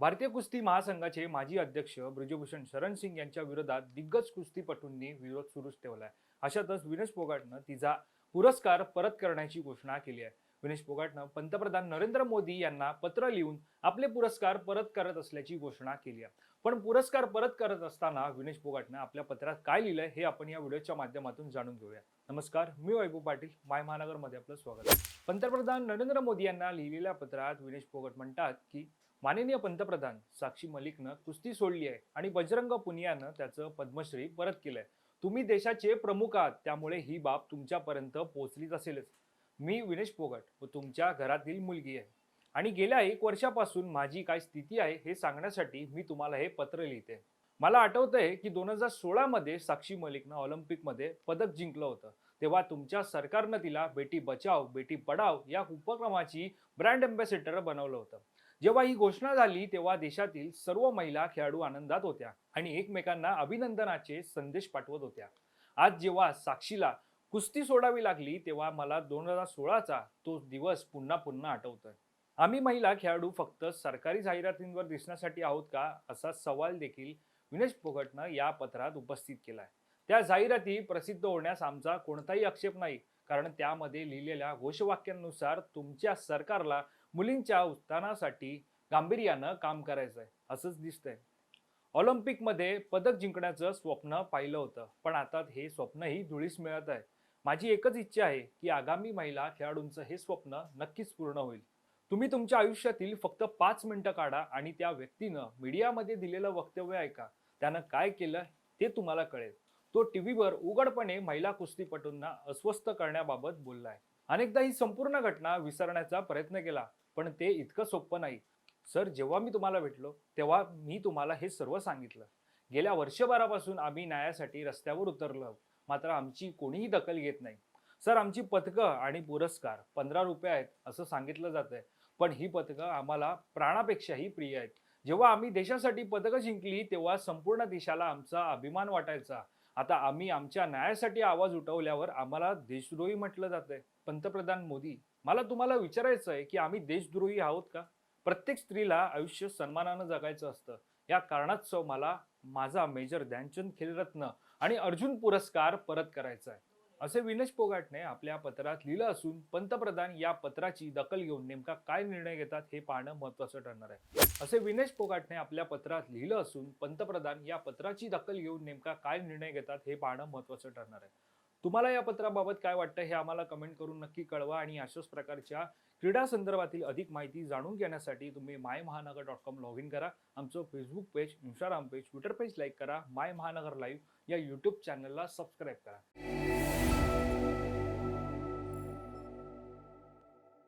भारतीय कुस्ती महासंघाचे माजी अध्यक्ष ब्रिजभूषण शरण सिंग यांच्या विरोधात दिग्गज कुस्तीपटूंनी विरोध सुरूच ठेवलाय. अशातच विनेश फोगाटनं तिचा पुरस्कार परत करण्याची घोषणा केली आहे. विनेश फोगाटनं पंतप्रधान नरेंद्र मोदी यांना पत्र लिहून आपले पुरस्कार परत करत असल्याची घोषणा केली आहे. पण पुरस्कार परत करत असताना विनेश फोगाटनं आपल्या पत्रात काय लिहिलंय हे आपण या व्हिडिओच्या माध्यमातून जाणून घेऊया. नमस्कार मी वैभव पाटील माय महानगरमध्ये आपलं स्वागत आहे. पंतप्रधान नरेंद्र मोदी यांना लिहिलेल्या पत्रात विनेश फोगट म्हणतात की माननीय पंतप्रधान साक्षी मलिकनं कुस्ती सोडली आहे आणि बजरंग पुनियानं त्याचं पद्मश्री परत केलंय. तुम्ही देशाचे प्रमुख आहात त्यामुळे ही बाब तुमच्यापर्यंत पोहोचलीच असेलच. मी विनेश फोगट व तुमच्या घरातील मुलगी आहे. आणि गेल्या एक वर्षापासून माझी काय स्थिती आहे हे सांगण्यासाठी मी तुम्हाला हे पत्र लिहिते. मला आठवतंय की दोन हजार सोळामध्ये साक्षी मलिकनं ऑलिम्पिकमध्ये पदक जिंकलं होतं. तेव्हा तुमच्या सरकारनं तिला बेटी बचाव बेटी पढाव या उपक्रमाची ब्रँड अँबॅसेडर बनवलं होतं. जेव्हा ही घोषणा झाली तेव्हा देशातील सर्व महिला खेळाडू आनंदात होत्या आणि एकमेकांना अभिनंदनाचे संदेश पाठवत होत्या. आज जेव्हा साक्षीला कुस्ती सोडावी लागली तेव्हा मला दोन हजार सोळाचा तो दिवस पुन्हा पुन्हा आठवतोय. आम्ही महिला खेळाडू फक्त सरकारी जाहिरातींवर दिसण्यासाठी आहोत का असा सवाल देखील विनेश फोगटनं या पत्रात उपस्थित केला आहे त्या जाहिराती प्रसिद्ध होण्यास आमचा कोणताही आक्षेप नाही कारण त्यामध्ये लिहिलेल्या घोषवाक्यांनुसार तुमच्या सरकारला मुलींच्या उत्थानासाठी गांभीर्यानं काम करायचंय असंच दिसतंय. ऑलिम्पिकमध्ये पदक जिंकण्याचं स्वप्न पाहिलं होतं पण आता हे स्वप्नही धुळीस मिळत आहे. माझी एकच इच्छा आहे की आगामी महिला खेळाडूंचं हे स्वप्न नक्कीच पूर्ण होईल. तुम्ही तुमच्या आयुष्यातील फक्त पाच मिनिटं काढा आणि त्या व्यक्तीनं मीडियामध्ये दिलेलं वक्तव्य ऐका. त्यानं काय केलं ते तुम्हाला कळेल. तो टीव्हीवर उघडपणे महिला कुस्तीपटूंना अस्वस्थ करण्याबाबत बोललाय. अनेकदा ही संपूर्ण घटना विसरण्याचा प्रयत्न केला पण ते इतकं सोपं नाही. सर जेव्हा मी तुम्हाला भेटलो तेव्हा मी तुम्हाला हे सर्व सांगितलं. गेल्या वर्षभरापासून आम्ही न्यायासाठी रस्त्यावर उतरलो. आहोत मात्र आमची कोणीही दखल घेत नाही. सर आमची पथकं आणि पुरस्कार पंधरा रुपये आहेत असं सांगितलं जात आहे पण ही पथकं आम्हाला प्राणापेक्षाही प्रिय आहेत. जेव्हा आम्ही देशासाठी पदकं जिंकली तेव्हा संपूर्ण देशाला आमचा अभिमान वाटायचा. आता आम्ही आमच्या न्यायासाठी आवाज उठवल्यावर आम्हाला देशद्रोही म्हटलं जातंय. पंतप्रधान मोदी मला तुम्हाला विचारायचं आहे की आम्ही देशद्रोही आहोत का? प्रत्येक स्त्रीला आयुष्य सन्मानानं जगायचं असतं. या कारणास्तव मला माझा मेजर ध्यानचंद खेलरत्न आणि अर्जुन पुरस्कार परत करायचा आहे असे विनेश पोगाटने आपल्या पत्रात लिहिलं असून पंतप्रधान या पत्राची दखल घेऊन नेमका काय निर्णय घेतात हे पाहणं महत्वाचं ठरणार आहे. असे विनेश पोगाटने आपल्या पत्रात लिहिलं असून पंतप्रधान या पत्राची दखल घेऊन नेमका काय निर्णय घेतात हे पाहणं महत्वाचं ठरणार आहे. तुम्हाला या पत्राबाबत काय वाटतं हे आम्हाला कमेंट करून नक्की कळवा आणि अशाच प्रकारच्या क्रीडा संदर्भातील अधिक माहिती जाणून घेण्यासाठी तुम्ही माय महानगर डॉट कॉम लॉग इन करा. आमचं Facebook page Instagram page Twitter page like करा. माय महानगर लाईव्ह या यूट्यूब चॅनलला सबस्क्राईब करा.